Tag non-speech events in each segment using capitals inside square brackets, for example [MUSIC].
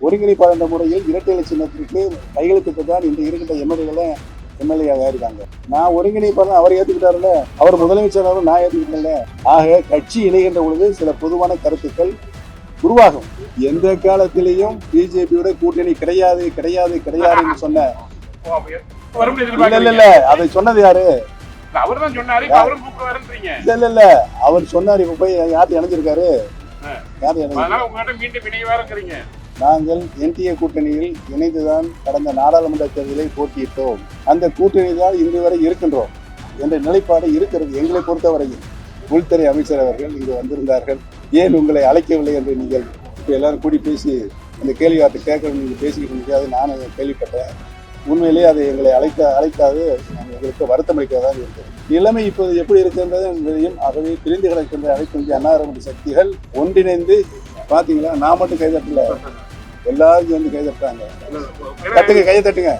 ஒருங்கிணைப்பாளர் முறையில் இரட்டை இலை சின்னத்திற்கு கையெழுத்திட்டு தான் இன்று இருக்கின்ற எம்எல்ஏகளும் எம்எல்ஏவாக இருக்காங்க. நான் ஒருங்கிணைப்பாளர் அவர் ஏற்றுக்கிட்டாருல்ல அவர் முதலமைச்சராகவும் நான் ஏற்றுக்கிட்டேன்ல ஆக கட்சி இணைகின்ற பொழுது சில பொதுவான கருத்துக்கள் உருவாகும். எந்த காலத்திலையும் பிஜேபியோட கூட்டணி கிடையாது கிடையாது கிடையாதுன்னு சொன்ன இல்ல இல்ல அதை சொன்னது யாரு? இல்ல இல்ல இல்ல அவர் சொன்னார் இப்ப போய் யார்ட்டு இணைஞ்சிருக்காரு. யார் இணைஞ்சிருக்காரு? நாங்கள் என்டிஏ கூட்டணியில் இணைந்துதான் கடந்த நாடாளுமன்ற தேர்தலை போட்டியிட்டோம். அந்த கூட்டணி தான் இன்று வரை இருக்கின்றோம் என்ற நிலைப்பாடு இருக்கிறது எங்களை பொறுத்தவரையில். உள்துறை அமைச்சர் அவர்கள் இங்கு வந்திருந்தார்கள். ஏன் உங்களை அழைக்கவில்லை என்று நீங்கள் இப்போ எல்லாரும் கூடி பேசி இந்த கேள்வி வார்த்தை கேட்கணும் நீங்கள் பேசிக்கிட்டு இருந்தது நானும் கேள்விப்பட்டேன். உண்மையிலேயே அதை எங்களை அழைக்க அழைக்காது. எங்களுக்கு வருத்தம் இருக்கிறது. நிலைமை இப்போது எப்படி இருக்கின்றது என்பதையும் ஆகவே பிரிந்து கிடக்கின்ற அனைத்து இந்திய அன்னாரமுடி சக்திகள் ஒன்றிணைந்து பார்த்தீங்களா நான் மட்டும் கைதட்டல. எல்லாரும் வந்து கைதட்டுறாங்க தட்டுங்க கையை தட்டுங்க.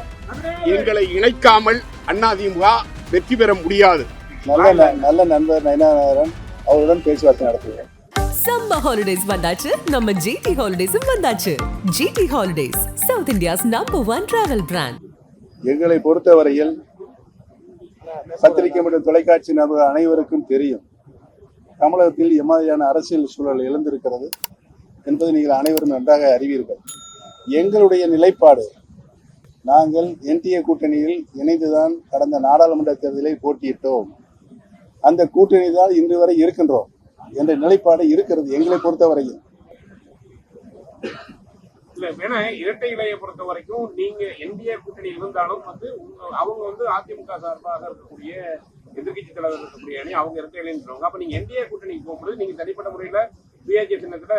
எங்களை இணைக்காமல் அதிமுக வெற்றி பெற முடியாது. நல்ல ந- நல்ல நண்பர் நயனாரன் அவருடன் பேச்சுவார்த்தை நடத்துகிறேன். சம்மர் ஹாலிடேஸ் வந்தாச்சு. நம்ம ஜிடி ஹாலிடேஸும் வந்தாச்சு. GT holidays South India's number one travel brand எங்களை பொறுத்தவரையில் பத்திரிகை மற்றும் தொலைக்காட்சி நபர்கள் அனைவருக்கும் தெரியும். தமிழகத்தில் எம்மாதிரியான அரசியல் சூழல் எழுந்திருக்கிறது என்பதை நீங்கள் அனைவரும் நன்றாக அறிவீர்கள். எங்களுடைய நிலைப்பாடு நாங்கள் என்டிஏ கூட்டணியில் இணைந்துதான் கடந்த நாடாளுமன்ற தேர்தலை போட்டியிட்டோம். அந்த கூட்டணி தான் இன்று வரை இருக்கின்றோம் என்ற நிலைப்பாடு இருக்கிறது எங்களை பொறுத்தவரையில். இல்ல வேணா இரட்டை இலையை பொறுத்த வரைக்கும் நீங்க என்டிஏ கூட்டணி இருந்தாலும் வந்து அவங்க வந்து அதிமுக சார்பாக இருக்கக்கூடிய எதிர்க்கட்சி தலைவர் இருக்கக்கூடிய அணி அவங்க இரட்டை இலைன்றவங்க அப்ப நீங்க என்டிஏ கூட்டணிக்கு போகும்போது நீங்க தனிப்பட்ட முறையில பிஏஜி சின்னத்துல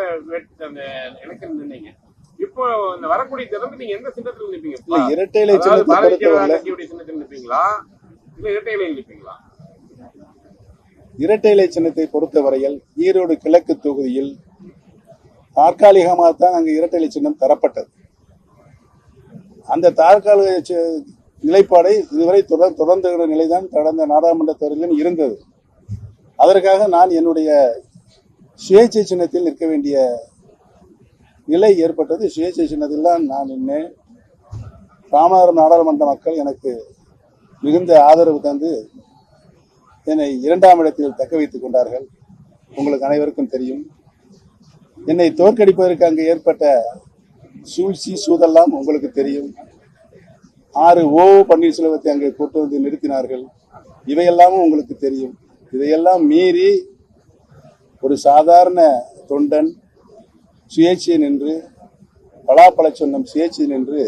அந்த எலெக்ஷன் நின்னீங்க. இப்போ இந்த வரக்கூடிய தேர்தல் நீங்க எந்த சின்னத்துல இல்ல நிப்பீங்க இரட்டை இலை சின்னத்தில் நிப்பீங்களா? இல்ல இரட்டை இலையில் நிப்பீங்களா? இரட்டை இலை சின்னத்தை பொறுத்தவரையில் ஈரோடு கிழக்கு தொகுதியில் தற்காலிகமாகத்தான் அங்கு இரட்டை இலை சின்னம் தரப்பட்டது. அந்த தற்காலிக நிலைப்பாடை இதுவரை தொடர் தொடர்ந்துகிற நிலைதான் கடந்த நாடாளுமன்ற தேர்தலிலும் இருந்தது. அதற்காக நான் என்னுடைய சுயேட்சை சின்னத்தில் நிற்க வேண்டிய நிலை ஏற்பட்டது. சுயேட்சை சின்னத்தில் தான் நான் நின்றேன் ராமநாதபுரம் நாடாளுமன்ற மக்கள் எனக்கு மிகுந்த ஆதரவு தந்து என்னை இரண்டாம் இடத்தில் தக்க வைத்துக் கொண்டார்கள். உங்களுக்கு அனைவருக்கும் தெரியும். என்னை தோற்கடிப்பதற்கு அங்கு ஏற்பட்ட சூழ்ச்சி சூதெல்லாம் உங்களுக்கு தெரியும். ஆறு ஓ பன்னீர்செல்வத்தை அங்கே கொண்டு வந்து நிறுத்தினார்கள். இவையெல்லாமும் உங்களுக்கு தெரியும். இதையெல்லாம் மீறி ஒரு சாதாரண தொண்டன் சுயேட்சை நின்று பலாப்பழ சொன்னம் சுயேட்சை நின்று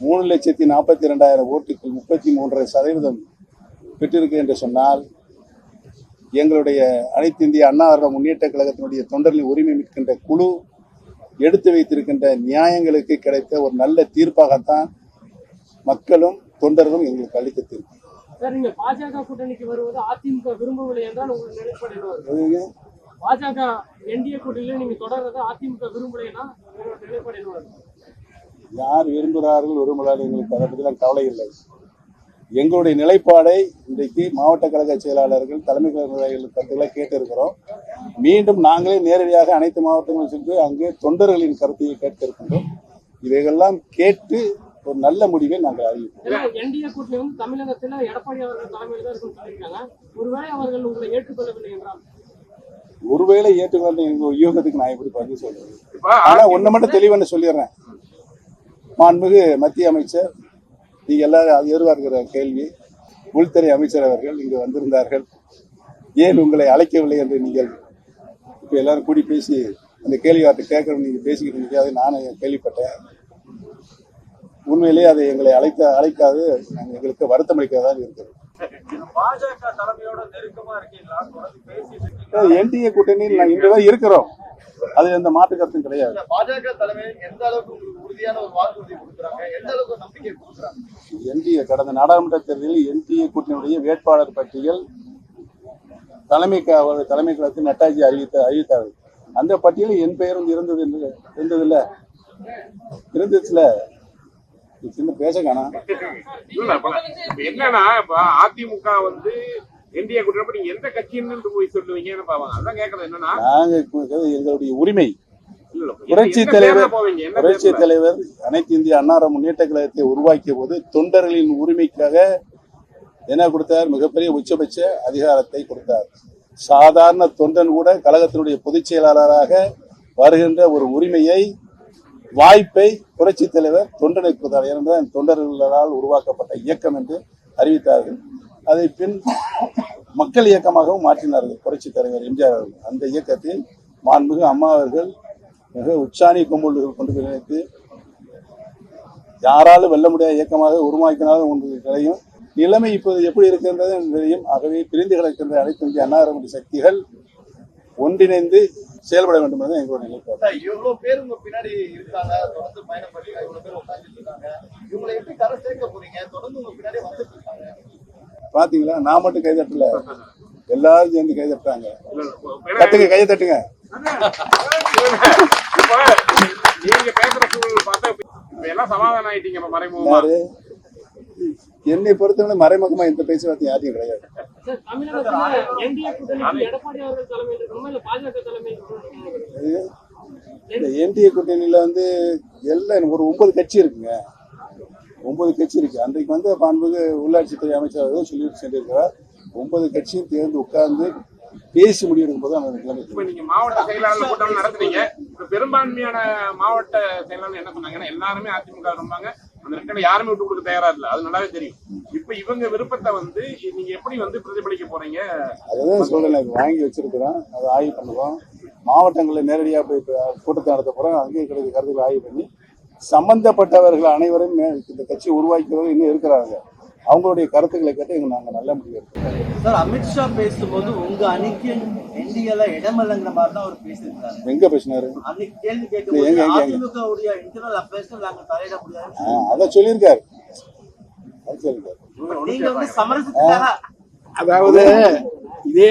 மூணு லட்சத்தி நாற்பத்தி ரெண்டாயிரம் ஓட்டுகள் முப்பத்தி மூன்றரை சதவீதம் பெற்றிருக்கு என்று சொன்னால் எங்களுடைய அனைத்து இந்திய அண்ணா முன்னேற்ற கழகத்தினுடைய தொண்டர்களின் உரிமை மிக்கின்ற குழு எடுத்து வைத்திருக்கின்ற நியாயங்களுக்கு கிடைத்த ஒரு நல்ல தீர்ப்பாகத்தான் மக்களும் தொண்டர்களும் எங்களுக்கு அளித்த தீர்ப்பு. சார் நீங்க பாஜக கூட்டணிக்கு வருவது அதிமுக விரும்பவில்லை என்றால் உங்கள் நிலைப்பாடு என்ன? வரும்? அதுங்க, பாஜக என்டிஏ கூட்டணியில நீங்க தொடர்றது அதிமுக விரும்பலைன்னா? யார் விரும்புகிறார்கள் விரும்புகிறார்கள் எங்களுக்கு அதை பற்றிலாம் கவலை இல்லை. எங்களுடைய நிலைப்பாடை இன்றைக்கு மாவட்ட கழக செயலாளர்கள் தலைமை கழக கருத்துக்களை கேட்டிருக்கிறோம். மீண்டும் நாங்களே நேரடியாக அனைத்து மாவட்டங்களும் சென்று அங்கே தொண்டர்களின் கருத்தையை கேட்க இருக்கின்றோம் இவைகளெல்லாம் கேட்டு ஒரு நல்ல முடிவை நாங்கள் அறிவிப்போம். என்டிஏ கூட்டணி வந்து தமிழகத்துல எடப்பாடி அவர்கள் தலைமையில் தான் இருக்குன்னு சொல்லியிருக்காங்க. ஒருவேளை அவர்கள் உங்களை ஏற்றுக்கொள்ளவில்லை என்றால்? ஒருவேளை ஏற்றுக்கொண்ட எங்க யூகத்துக்கு நான் எப்படி பதில் இப்ப ஆனா ஒண்ணு மட்டும் தெளிவான சொல்லிடுறேன். மாண்புமிகு மத்திய அமைச்சர் நீங்க எல்லாரும் எதிர்பார்க்கிற கேள்வி உள்துறை அமைச்சர் அவர்கள் இங்கு வந்திருந்தார்கள். ஏன் உங்களை அழைக்கவில்லை என்று நீங்கள் இப்ப எல்லாரும் கூடி பேசி அந்த கேள்வி வார்த்தை கேட்கணும் நீங்க பேசிக்கிட்டு இருந்தீங்க அதை நானும் கேள்விப்பட்டேன். உண்மையிலேயே அதை எங்களை அழைக்க அழைக்காது எங்களுக்கு வருத்தம் அளிக்கிறதா இருக்கிறது. என்டிஏ கூட்டணியில் நாங்கள் இன்று வரை இருக்கிறோம். அது எந்த மாற்று கருத்தும் கிடையாது. பாஜக தலைமை எந்த அளவுக்கு உறுதியான ஒரு வாக்குறுதி கொடுக்குறாங்க? எந்த அளவுக்கு நம்பிக்கை கொடுக்குறாங்க? என்டிஏ கடந்த நாடாளுமன்ற தேர்தலில் என்டிஏ கூட்டணியுடைய வேட்பாளர் பட்டியல் தலைமை க- அவர் தலைமை கழகத்தில் நட்டாஜி அறிவித்த அறிவித்தார்கள். அந்த பட்டியலில் என் பெயரும் இருந்தது இருந்ததில்ல இருந்துச்சுல சின்ன பேச காணா என்னன்னா இப்ப அதிமுக வந்து என்டிஏ கூட்டணி நீங்க எந்த கட்சின்னு போய் சொல்லுவீங்கன்னு பாவாங்க அதான் கேக்குறது என்னன்னா நாங்க கேட்கிறது எங்களுடைய உரிமை. புரட்சி தலைவர் புரட்சி? தலைவர் அனைத்து இந்திய அன்னார முன்னேற்ற கழகத்தை உருவாக்கிய போது தொண்டர்களின் உரிமைக்காக என்ன கொடுத்தார்? மிகப்பெரிய உச்சபட்ச அதிகாரத்தை கொடுத்தார். சாதாரண தொண்டன் கூட கழகத்தினுடைய பொதுச் செயலாளராக வருகின்ற ஒரு உரிமையை வாய்ப்பை புரட்சி தலைவர் தொண்டனுக்கு கொடுத்தார் தொண்டர்களால் உருவாக்கப்பட்ட இயக்கம் என்று அறிவித்தார்கள். அதை பின் மக்கள் இயக்கமாகவும் மாற்றினார்கள் புரட்சி தலைவர் எம்ஜிஆர் அவர்கள். அந்த இயக்கத்தில் மாண்புமிகு அம்மா அவர்கள் மிக உச்சாணி கும்பல்கள் கொண்டு போய் நினைத்து யாராலும் வெல்ல முடியாத இயக்கமாக உருவாக்கினாலும் ஒன்று கிடையும் நிலைமை இப்போது எப்படி இருக்கின்றது என்று தெரியும் ஆகவே பிரிந்து கிடக்கின்ற அனைத்து இந்திய அன்னாரமுடி சக்திகள் ஒன்றிணைந்து செயல்பட வேண்டும் என்பது எங்களுடைய நிலைப்பாடு. சார், இவ்வளவு பேர் உங்க பின்னாடி இருக்காங்க. தொடர்ந்து பயணம் பண்ணி இவ்வளவு பேர் உட்கார்ந்துட்டு இருக்காங்க. இவங்களை எப்படி கரை சேர்க்க போறீங்க? தொடர்ந்து உங்க பின்னாடி வந்துட்டு இருக்காங்க. பாத்தீங்களா? நான் மட்டும் கைதட்டல எல்லாரும் சேர்ந்து இல்ல. இப்ப தட்டுங்க கையை தட்டுங்க. நீங்க பேசுற சூழல் பார்த்தா இப்ப எல்லாம் சமாதானம் ஆயிட்டீங்க இப்ப மறைமுகமா. என்னை பொறுத்தவரை மறைமுகமா இந்த பேச்சுவார்த்தை யாரையும் கிடையாது. இந்த என்டிஏ கூட்டணியில வந்து எல்லாம் ஒரு ஒன்பது கட்சி இருக்குங்க. ஒன்பது கட்சி இருக்கு. அன்றைக்கு வந்து மாண்புமிகு உள்ளாட்சித்துறை அமைச்சர் அவர்கள் சொல்லிட்டு சென்றிருக்கிறார். ஒன்பது கட்சியும் தேர்ந்து உட்கார்ந்து பேசி முடிவெடுக்கும் போது இப்ப நீங்க மாவட்ட செயலாளர் கூட்டம் நடத்துனீங்க. இப்ப பெரும்பான்மையான மாவட்ட செயலாளர் என்ன சொன்னாங்கன்னா எல்லாருமே அதிமுக இருந்தாங்க அந்த ரெண்டு யாருமே விட்டு கொடுக்க தயாரா இல்ல. அது நல்லாவே தெரியும். இப்ப இவங்க விருப்பத்தை வந்து நீங்க எப்படி வந்து பிரதிபலிக்க போறீங்க? அதுதான் சொல்றேன் வாங்கி வச்சிருக்கிறோம் அதை ஆய்வு பண்ணுவோம் மாவட்டங்களில் நேரடியாக போய் கூட்டத்தை நடத்த போறோம் அங்கேயும் கிடைக்கிற கருத்துக்களை ஆய்வு பண்ணி சம்பந்தப்பட்டவர்கள் அனைவரும் இந்த கட்சி உருவாக்கிறவர்கள் இன்னும் இருக்கிறாங்க. அவங்களுடைய கருத்துக்களை கேட்டு எங்க நாங்க நல்ல முடிவு எடுப்போம் சார் அமித்ஷா பேசும்போது உங்க அணிக்கு என்டிஏல இடமில்லைங்கிற மாதிரி தான் அவர் பேசியிருக்காரு எங்க பேசினாரு? அன்னைக்கு கேள்வி எங்க? அதிமுக உடைய இன்டர்னல் அஃபேர்ஸ் நாங்க தலையிட முடியாது. ஆ, அதை சொல்லியிருக்காரு. அதை சொல்லியிருக்காரு. நீங்க வந்து சமரசத்துக்காக அதாவது இதே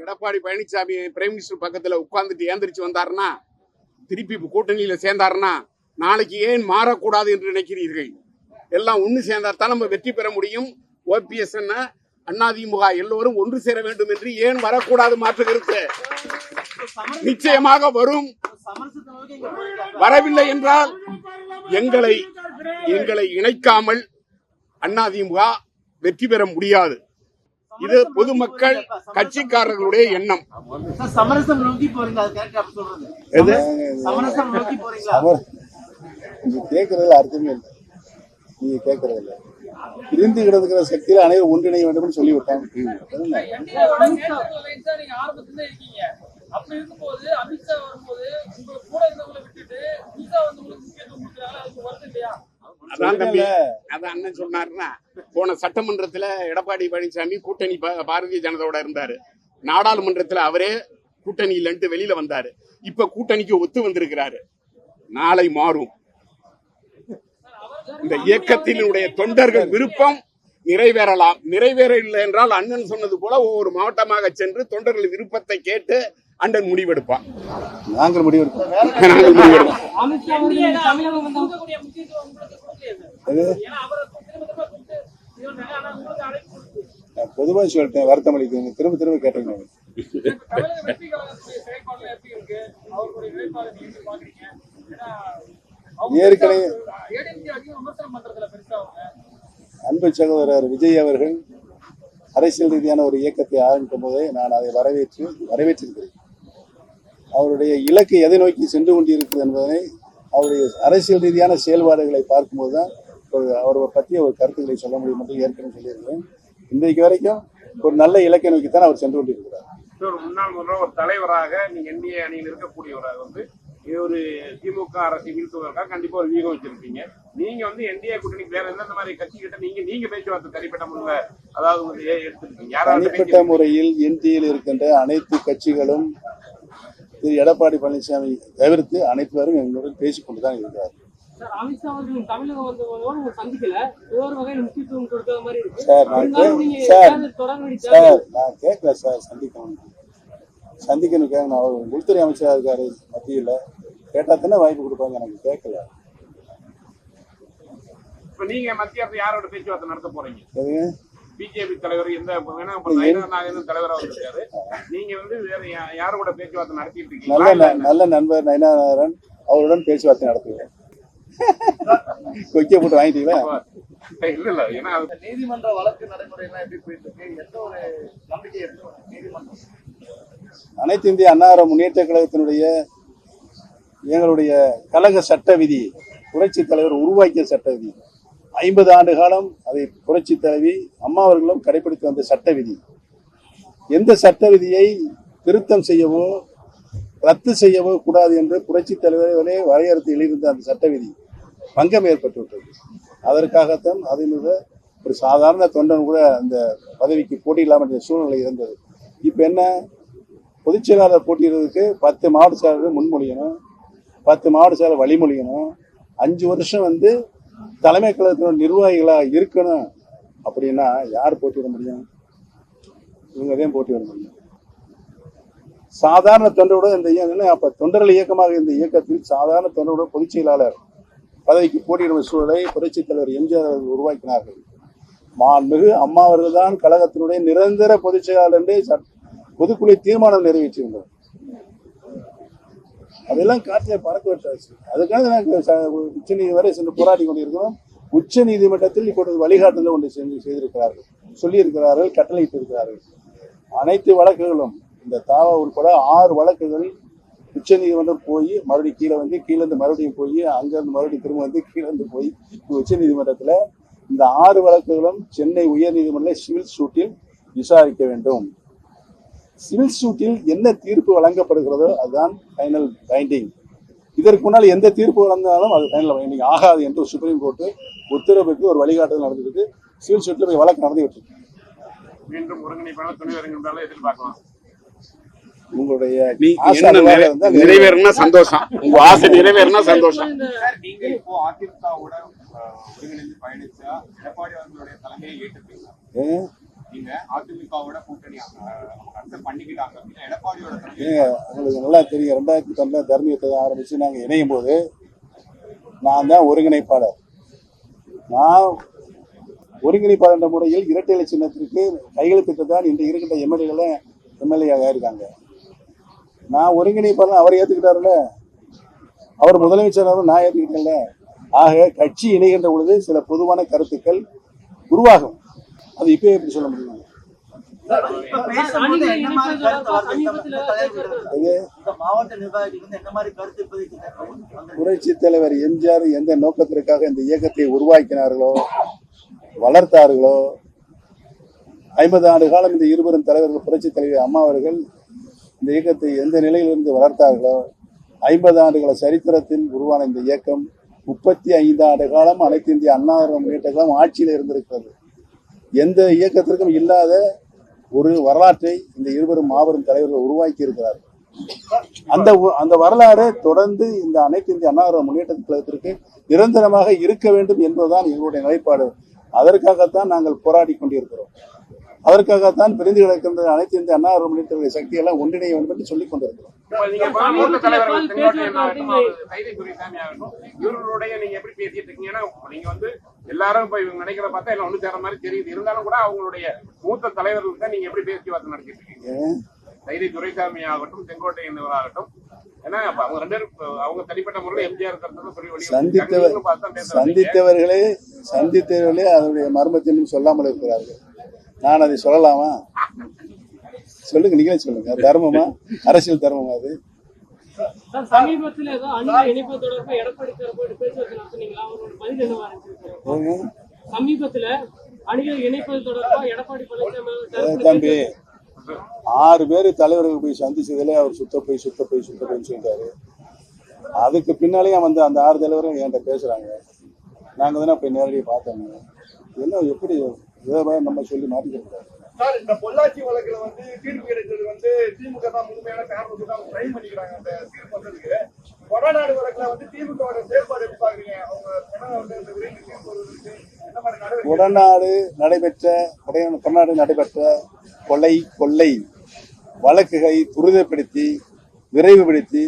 எடப்பாடி பழனிசாமி பிரைம் மினிஸ்டர் பக்கத்துல உட்கார்ந்துட்டு ஏந்திரிச்சு வந்தாருன்னா திருப்பி கூட்டணியில சேர்ந்தாருன்னா நாளைக்கு ஏன் மாறக்கூடாது என்று நினைக்கிறீர்கள்? எல்லாம் ஒண்ணு சேர்ந்தால் தான் நம்ம வெற்றி பெற முடியும். ஓபிஎஸ் அதிமுக எல்லோரும் ஒன்று சேர வேண்டும் என்று ஏன் வரக்கூடாது மாற்று கருத்து? நிச்சயமாக வரும். வரவில்லை என்றால் எங்களை எங்களை இணைக்காமல் அதிமுக வெற்றி பெற முடியாது. இது பொதுமக்கள் கட்சிக்காரர்களுடைய எண்ணம். சமரசம் கேட்கறதுல அர்த்தமே இல்லை. நீங்க கேட்கறது இல்லை. பிரிந்து கிடந்துக்கிற சக்தியில அனைவரும் ஒன்றிணைய வேண்டும் சொல்லி விட்டாங்க அண்ணன் சொன்னாருன்னா போன சட்டமன்றத்துல எடப்பாடி பழனிசாமி கூட்டணி பாரதிய ஜனதாவோட இருந்தாரு. நாடாளுமன்றத்துல அவரே கூட்டணி இல்லைன்ட்டு வெளியில வந்தாரு. இப்ப கூட்டணிக்கு ஒத்து வந்திருக்கிறாரு. நாளை மாறும். இந்த இயக்கத்தினுடைய தொண்டர்கள் விருப்பம் நிறைவேறலாம். நிறைவேறவில்லை என்றால் அண்ணன் சொன்னது போல ஒவ்வொரு மாவட்டமாக சென்று தொண்டர்கள் விருப்பத்தை கேட்டு அண்ணன் முடிவெடுப்பான். நாங்கள் முடிவெடுப்போம். நாங்கள் முடிவெடுப்போம். அமித்ஷா அவர்கள் தமிழகம் வந்து கொடுக்கக்கூடிய முக்கியத்துவம் உங்களுக்கு கொடுக்கலையே சார். ஏன்னா அவரை திரும்ப திரும்ப கூப்பிட்டு இது பண்ணாங்க. ஆனா உங்களுக்கு அழைப்பு கொடுத்து நான் பொதுவா சொல்லிட்டேன் வருத்தம் அளிக்குது திரும்ப திரும்ப கேட்டீங்க தமிழக ஏற்கனவே அன்பு சகோதரர் விஜய் அவர்கள் அரசியல் ரீதியான ஒரு இயக்கத்தை ஆரம்பிக்கும் போதே நான் அதை வரவேற்று வரவேற்றிருக்கிறேன். அவருடைய இலக்கு எதை நோக்கி சென்று கொண்டிருக்கிறது என்பதனை அவருடைய அரசியல் ரீதியான செயல்பாடுகளை பார்க்கும்போது தான் அவரை பற்றிய ஒரு கருத்துக்களை சொல்ல முடியும் என்று ஏற்கனவே சொல்லியிருக்கிறேன். இன்றைக்கு வரைக்கும் ஒரு நல்ல இலக்கை நோக்கி தான் அவர் சென்று கொண்டிருக்கிறார். ஒரு முன்னாள் முதல்வர் ஒரு தலைவராக நீங்க என்டிஏ அணியில் இருக்கக்கூடியவராக வந்து ஒரு திமுக அரசை வீழ்த்துவதற்காக கண்டிப்பா ஒரு வியூகம் வச்சிருப்பீங்க. நீங்க வந்து என்டிஏ கூட்டணிக்கு வேற எந்தெந்த மாதிரி கட்சி கிட்ட நீங்க நீங்க பேச்சுவார்த்தை தனிப்பட்ட முறையில அதாவது எடுத்திருக்கீங்க. யாராவது தனிப்பட்ட முறையில் என்டியில் இருக்கின்ற அனைத்து கட்சிகளும் திரு எடப்பாடி பழனிசாமி தவிர்த்து அனைத்து எங்களுடன் பேசிக்கொண்டு தான் இருக்கிறார் சார் நான் கேட்கல சார் சந்திக்கணும் சந்திக்கணும் கேட்கணும் அவர் உள்துறை அமைச்சராக இருக்காரு மத்தியில் கேட்டா தானே வாய்ப்பு கொடுப்பாங்க எனக்கு கேட்கல. இப்ப நீங்க மத்திய அரசு யாரோட பேச்சுவார்த்தை நடத்த போறீங்க? பிஜேபி தலைவர் எந்த வேணா இப்ப நயனார் நாகேந்திரன் தலைவரா வந்திருக்காரு. நீங்க வந்து வேற யா- யாரு கூட பேச்சுவார்த்தை நடத்திட்டு நல்ல நண்பர் நயனாரன் அவருடன் பேச்சுவார்த்தை நடத்துவேன். [LAUGHS] கொக்கிய போட்டு வாங்கிட்டீங்களா? இல்ல இல்ல ஏன்னா நீதிமன்ற வழக்கு நடைமுறை எல்லாம் எப்படி போயிட்டு இருக்கு? எந்த ஒரு நம்பிக்கை இருக்கு நீதிமன்றம். அனைத்து இந்திய அன்னார முன்னேற்ற கழகத்தினுடைய எங்களுடைய கழக சட்ட விதி புரட்சி தலைவர் உருவாக்கிய சட்ட விதி. ஐம்பது ஆண்டு காலம் அதை புரட்சி தலைவி அம்மா அவர்களும் கடைபிடித்து வந்த சட்ட விதி. எந்த சட்ட விதியை திருத்தம் செய்யவோ ரத்து செய்யவோ கூடாது என்று புரட்சி தலைவர்களே வரையறுத்து எழுதியிருந்த அந்த சட்ட விதி பங்கம் ஏற்பட்டுவிட்டது. அதற்காகத்தான் அதில் ஒரு சாதாரண தொண்டன் கூட அந்த பதவிக்கு போட்டியில்லாமல் இல்லாமல் சூழ்நிலை இருந்தது. இப்போ என்ன? பொதுச் செயலாளர் போட்டியிடுறதுக்கு பத்து மாவட்ட செயலாளர் முன்மொழியணும். பத்து மாவட்ட செயலாளர் வழிமொழியணும். அஞ்சு வருஷம் வந்து தலைமை கழகத்தினோட நிர்வாகிகளாக இருக்கணும் அப்படின்னா யார் போட்டியிட முடியும்? இவங்க தான் போட்டியிட முடியும். சாதாரண தொண்டரோட இந்த இயக்கம் அப்ப தொண்டர்கள் இயக்கமாக இருந்த இயக்கத்தில் சாதாரண தொண்டரோட பொதுச் செயலாளர் பதவிக்கு போட்டியிடும் சூழலை புரட்சித் தலைவர் எம்ஜிஆர் அவர்கள் உருவாக்கினார்கள். மாண்புமிகு அம்மா அவர்கள் தான் கழகத்தினுடைய நிரந்தர பொதுச் செயலாளர் என்று பொதுக்குழு தீர்மானம் நிறைவேற்றியிருந்தோம் அதெல்லாம் காற்றிலே பறக்க விட்டாச்சு. அதுக்காக நாங்கள் உச்ச நீதி வரை சென்று போராடி கொண்டிருக்கிறோம். உச்ச நீதிமன்றத்தில் இப்பொழுது வழிகாட்டுதல் ஒன்று செஞ்சு செய்திருக்கிறார்கள். சொல்லியிருக்கிறார்கள் கட்டளையிட்டு இருக்கிறார்கள் அனைத்து வழக்குகளும் இந்த தாவா உட்பட ஆறு வழக்குகள் உச்ச நீதிமன்றம் போய் மறுபடியும் கீழே வந்து கீழே இருந்து மறுபடியும் போய் அங்கேருந்து மறுபடியும் திரும்ப வந்து கீழே இருந்து போய் உச்ச நீதிமன்றத்தில் இந்த ஆறு வழக்குகளும் சென்னை உயர்நீதிமன்ற சிவில் சூட்டில் விசாரிக்க வேண்டும். சிவில் சூட்டில் என்ன தீர்ப்பு வழங்கப்படுகிறதோ அதுதான் ஃபைனல் பைண்டிங் இதற்கு முன்னால் எந்த தீர்ப்பு வழங்கினாலும் அது ஃபைனல் பைண்டிங் ஆகாது என்று சுப்ரீம் கோர்ட்டு உத்தரவுக்கு ஒரு வழிகாட்டுதல் நடந்திருக்கு சிவில் சூட்டில் போய் வழக்கு நடந்துகிட்டு இருக்கு. மீண்டும் ஒருங்கிணைப்பான துணைவர் என்றாலும் எதிர்பார்க்கலாம். உங்களுடைய நிறைவேறினா சந்தோஷம். உங்க ஆசை நிறைவேறினா சந்தோஷம். நீங்க இப்போ அதிமுகவோட அஹ், ஒருங்கிணைந்து பயணிச்சா எடப்பாடி அவர்களுடைய தலைமையை ஏற்றுப்பீங்களா? நீங்க அதிமுகவோட கூட்டணி பண்ணிக்கிட்டாங்க. எடப்பாடியோட உங்களுக்கு நல்லா தெரியும். ரெண்டாயிரத்தி பன்னெண்டு தர்மியத்தை ஆரம்பிச்சு நாங்கள் இணையும் போது நான் தான் ஒருங்கிணைப்பாளர். நான் ஒருங்கிணைப்பாளர் என்ற முறையில் இரட்டை இலை சின்னத்திற்கு கையெழுத்திட்டு தான் இன்று இருக்கின்ற எம்எல்ஏகளை எம்எல்ஏ இருக்காங்க. நான் ஒருங்கிணைப்பாளர் அவர் ஏற்றுக்கிட்டாருல்ல அவர் முதலமைச்சர் நான் ஏற்றுக்கிட்டேன்ல ஆக கட்சி இணைகின்ற பொழுது சில பொதுவான கருத்துக்கள் உருவாகும். அது இப்போ எப்படி சொல்ல முடியும்? புரட்சி தலைவர் எம்ஜிஆர் எந்த நோக்கத்திற்காக இந்த இயக்கத்தை உருவாக்கினார்களோ வளர்த்தார்களோ ஐம்பது ஆண்டு காலம் இந்த இருவரும் தலைவர்கள் புரட்சி தலைவர் அம்மா அவர்கள் இந்த இயக்கத்தை எந்த நிலையிலிருந்து வளர்த்தார்களோ ஐம்பது ஆண்டுகள சரித்திரத்தில் உருவான இந்த இயக்கம் முப்பத்தி ஐந்து ஆண்டு காலம் அனைத்து இந்திய அண்ணா முன்னேற்ற காலம் ஆட்சியில் இருந்திருக்கிறது. எந்த இயக்கத்திற்கும் இல்லாத ஒரு வரலாற்றை இந்த இருவரும் மாபெரும் தலைவர்கள் உருவாக்கி இருக்கிறார்கள் அந்த அந்த வரலாறு தொடர்ந்து இந்த அனைத்து இந்திய அண்ணா முன்னேற்ற கழகத்திற்கு நிரந்தரமாக இருக்க வேண்டும் என்பதுதான் எங்களுடைய நிலைப்பாடு. அதற்காகத்தான் நாங்கள் போராடி கொண்டிருக்கிறோம். அதற்காகத்தான் பிரிந்து கிடக்கின்ற அனைத்து இந்திய அண்ணா முன்னேற்ற சக்தியெல்லாம் ஒன்றிணைய வேண்டும் என்று சொல்லிக் கொண்டிருக்கிறோம் தலைவர்கள் இவர்களுடைய நீங்க எப்படி பேசிட்டு இருக்கீங்க ஏன்னா நீங்க வந்து எல்லாரும் இப்ப இவங்க நினைக்கிறத பார்த்தா எல்லாம் ஒண்ணு சேர மாதிரி தெரியுது. இருந்தாலும் கூட அவங்களுடைய மூத்த தலைவர்களுக்கு நீங்க எப்படி பேச்சுவார்த்தை நடத்திட்டு இருக்கீங்க? கைதி துரைசாமி ஆகட்டும் செங்கோட்டையன் ஆகட்டும். ஏன்னா அப்ப அவங்க ரெண்டு பேரும் இப்ப அவங்க தனிப்பட்ட முறையில் எம்ஜிஆர் கருத்து சொல்லி வெளியே சந்தித்தவர் நீங்களும் பார்த்தா பேச வந்தீங்க. சந்தித்தவர்களே சந்தித்தவர்களே அதனுடைய மர்மத்தை இன்னும் சொல்லாமல் இருக்கிறார்கள். நான் அதை சொல்லலாமா? சொல்லுங்க நீங்களே சொல்லுங்க. தர்மமா? அரசியல் தர்மமா அது? தம்பி. ஆறு பேர் தலைவர்கள் போய் சந்திச்சதுல அவர் சுத்த போய் சுத்த போய் சுத்த போய் சொல்லிட்டாரு. அதுக்கு பின்னாலேயும் வந்து அந்த ஆறு தலைவரும் என்கிட்ட பேசுறாங்க. நாங்க தானே போய் நேரடியாக பார்த்தோங்க என்ன எப்படி மாதிரி நம்ம சொல்லி மாட்டிக்க சார் இந்த பொள்ளாச்சி வழக்குல வந்து தீர்ப்பு கிடைச்சது வந்து திமுக தான் முழுமையான காரணத்துக்கு தான் ட்ரை பண்ணிக்கிறாங்க அந்த தீர்ப்பு வந்ததுக்கு. கொடநாடு வழக்குல வந்து திமுக செயல்பாடு எப்படி பாக்குறீங்க? அவங்க கொடநாடு நடைபெற்ற கொடநாடு நடைபெற்ற கொலை கொள்ளை வழக்குகளை துரிதப்படுத்தி விரைவுபடுத்தி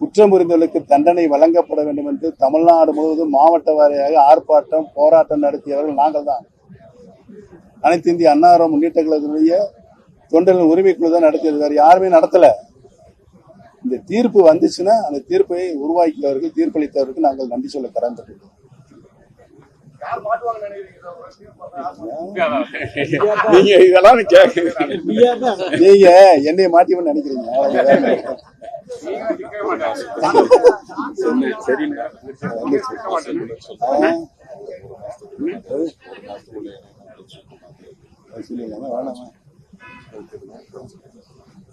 குற்றம் புரிந்தவர்களுக்கு தண்டனை வழங்கப்பட வேண்டும் என்று தமிழ்நாடு முழுவதும் மாவட்ட வாரியாக ஆர்ப்பாட்டம் போராட்டம் நடத்தியவர்கள் நாங்கள் தான் அனைத்து இந்திய அன்னார முன்னேற்ற கழகத்தினுடைய தொண்டர்கள் உரிமைக்குழு தான் நடத்தியது வேறு யாருமே நடத்தல இந்த தீர்ப்பு வந்துச்சுன்னா அந்த தீர்ப்பை உருவாக்கியவர்கள் தீர்ப்பளித்தவருக்கு நாங்கள் நன்றி சொல்ல சார்? வந்தா? நீங்க இதெல்லாம் நீங்க என்னைய மாட்டிவன்னு நினைக்கிறீங்க அவ்வளவுதான். சொல்லிடலாமா? வேணாமா?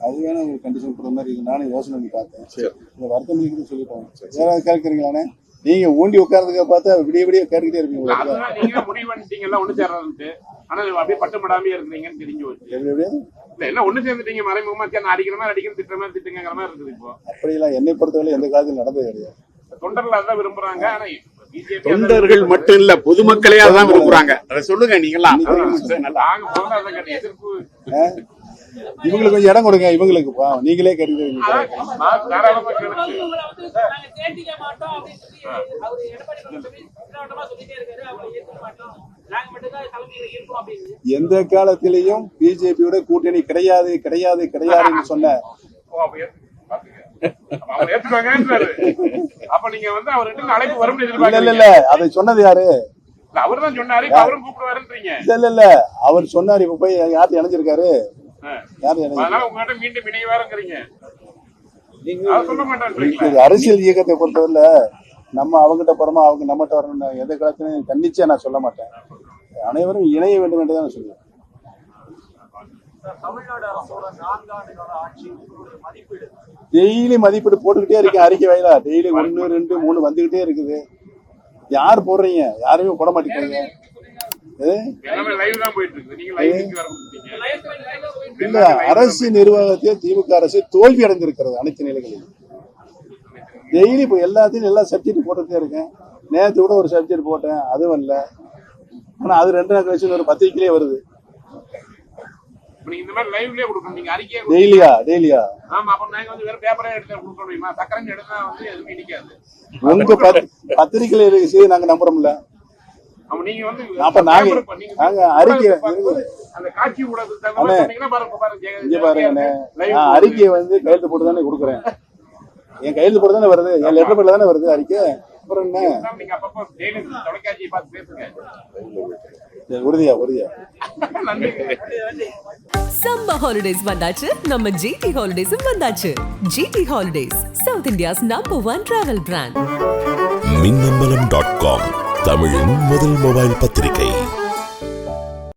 அது வேணா உங்களுக்கு கண்டிஷன் போடுற மாதிரி இருக்கு. நானும் யோசனை பண்ணி பார்த்தேன். இந்த வருத்தம் பண்ணிக்கிட்டு சொல்லிட்டோம் யாராவது கேட்கறீங்களாண்ணே? நீங்க ஊண்டி உட்கார்றதுக்க பார்த்தா விடிய விடிய கேட்டுக்கிட்டே இருப்பீங்க முடிவு பண்ணிட்டீங்கல்ல ஒண்ணு சேர்றதுன்ட்டு ஆனா அப்படியே பட்டுப்படாமே இருக்கிறீங்கன்னு தெரிஞ்சு போச்சு. என்ன ஒண்ணு சேர்ந்துட்டீங்க மறைமுகமா சேர்ந்து அடிக்கிற மாதிரி அடிக்கணும் திட்டுற மாதிரி திட்டுங்கிற மாதிரி இருக்குது இப்போ. அப்படியெல்லாம் என்னை பொறுத்தவரை எந்த காலத்தில் நடந்தது கிடையாது. தொண்டர்கள் அதான் விரும்புறாங்க ஆனா தொண்டர்கள் மட்டும் இல்ல பொதுமக்களே அதான் விரும்புறாங்க. அதை சொல்லுங்க நீங்களா? நாங்க முதல்ல அதை கட்டி எதிர்ப்பு. ஆ? இவங்களுக்கு கொஞ்சம் இடம் கொடுங்க இவங்களுக்கு. நீங்களே அப்படின்னு எந்த காலத்திலையும் பிஜேபியோட கூட்டணி கிடையாது கிடையாது கிடையாதுன்னு சொன்ன அப்ப நீங்க வந்து அவர்கிட்ட அழைப்பு வரும்னு இல்ல இல்ல அதை சொன்னது யாரு? அவர் தான் சொன்னாரு. இப்ப அவரும் கூப்பிடுவாருன்றீங்க. இல்ல இல்ல இல்ல. அவர் சொன்னாரு இப்ப போய் இணைஞ்சிருக்காரு. யாரு உங்ககிட்ட மீண்டும் இணைவாருங்கிறீங்க. அரசியல் இயக்கத்தை பொறுத்தவரையில நம்ம அவங்ககிட்ட போறோமா அவங்க நம்மகிட்ட வரணும் எந்த காலத்திலையும் கண்டிச்சா நான் சொல்ல மாட்டேன். அனைவரும் இணைய வேண்டும் என்று தான் சொல்லுவேன் தமிழ்நாடு அரசோட நான்காண்டு கால ஆட்சி உங்களுடைய மதிப்பீடு டெய்லி மதிப்பீடு போட்டுக்கிட்டே இருக்கேன் அறிக்கை வயலா. டெய்லி ஒன்னு ரெண்டு மூணு வந்துகிட்டே இருக்குது. யார் போடுறீங்க? யாருமே போட மாட்டேங்கிறீங்க. ஏ? எல்லாமே லைவ் தான் போயிட்டு இருக்கு நீங்க லைவ் வர கொடுத்தீங்க இல்ல அரசு நிர்வாகத்தில் திமுக அரசு தோல்வி அடைந்திருக்கிறது அனைத்து நிலைகளிலும். டெய்லி இப்போ எல்லாத்தையும் எல்லா சப்ஜெக்ட் போட்டுட்டே இருக்கேன். நேற்று கூட ஒரு சப்ஜெக்ட் போட்டேன் அதுவும் இல்லை. ஆனா அது ரெண்டு நாள் கழிச்சு ஒரு பத்திரிக்கையிலே வருது. நீங்க இந்த மாதிரி லைவ்லயே கொடுக்கணும். நீங்க அறிக்கையை. டெய்லியா? டெய்லியா? ஆமா அப்ப நாங்க வந்து வெறும் பேப்பரே எடுத்து கொடுக்க முடியுமா? சக்கரம் எடுத்தா வந்து எதுவுமே நிக்காது. உங்க பத்- பத்திரிக்கையில இருக்கு நாங்க நம்புறோம்ல. நீங்க வந்து அப்ப நாங்க- நீங்க அறிக்கை- அந்த காட்சி ஊடகத்துக்கு பாருங்க பாருங்க நான் அறிக்கையை வந்து கையெழுத்து போட்டு தானே கொடுக்குறேன். என் கையெழுத்து போட்டு தானே வருது. என் லெட்டர் பேர்ல தானே வருது அறிக்கை. அப்புறம் என்ன? நீங்க அப்பப்போ டெய்லி தொலைக்காட்சியை பார்த்து பேசுங்க. உறுதியா உறுதியா. நன்றி சம்மர் ஹாலிடேஸ் வந்தாச்சு. நம்ம ஜிடி ஹாலிடேஸும் வந்தாச்சு. GT holidays South India's number one travel brand Minnambalam dot com தமிழின் முதல் மொபைல் பத்திரிகை.